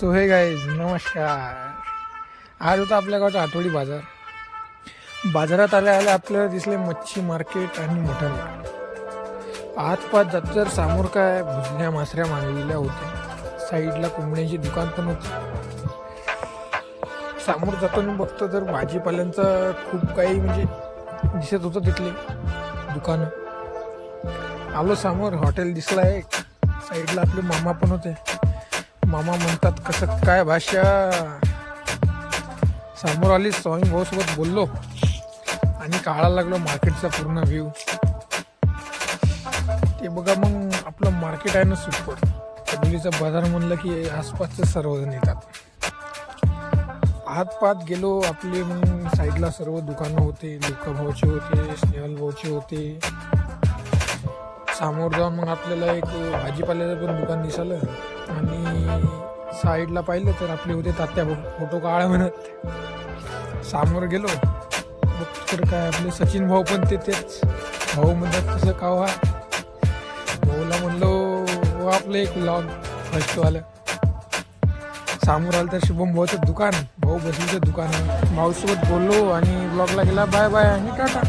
So हे guys नमस्कार. आज होता आपल्या गावचा आठवडी बाजार. बाजारात आल्या आल्या आपल्याला दिसले मच्छी मार्केट आणि मटण आत पाच जात जर समोर काय भुजण्या मासऱ्या मांडलेल्या होत्या. साईडला कोंबड्यांची दुकान पण होती. समोर जाताना बघतो तर भाजीपाल्यांचं खूप काही म्हणजे दिसत होतं तिथले दुकानं. आलो समोर हॉटेल दिसला एक साईडला आपले मामा पण होते. मामा म्हणतात कसं काय भाषा समोर आली स्वामी भाऊसोबत बोललो. आणि काढायला लागलो मार्केटचा पूर्ण व्ह्यू ते बघा मग आपलं मार्केट आहे ना सुपर. कबुलीचा बाजार म्हणलं की आसपासचे सर्वजण येतात. आत पात गेलो आपले मग साईडला सर्व दुकानं होते लुका भाऊचे होते स्नेहल भाऊचे होते. समोर जाऊन मग आपल्याला एक भाजीपाल्याचं पण दुकान दिसलं. आणि साईडला पाहिलं तर आपले होते तात्या भाऊ. फोटो काढा म्हणत. समोर गेलो. मग तर काय आपले सचिन भाऊ पण ते तेच. भाऊ म्हणतात तसं का हो हा भाऊला म्हणलो हो, हो, आपलं एक लॉग आलं समोर आलं तर शुभम भाऊचं दुकान. भाऊ बसलीचं दुकान. भाऊसोबत बोललो आणि ब्लॉगला गेला. बाय बाय आणि टाटा.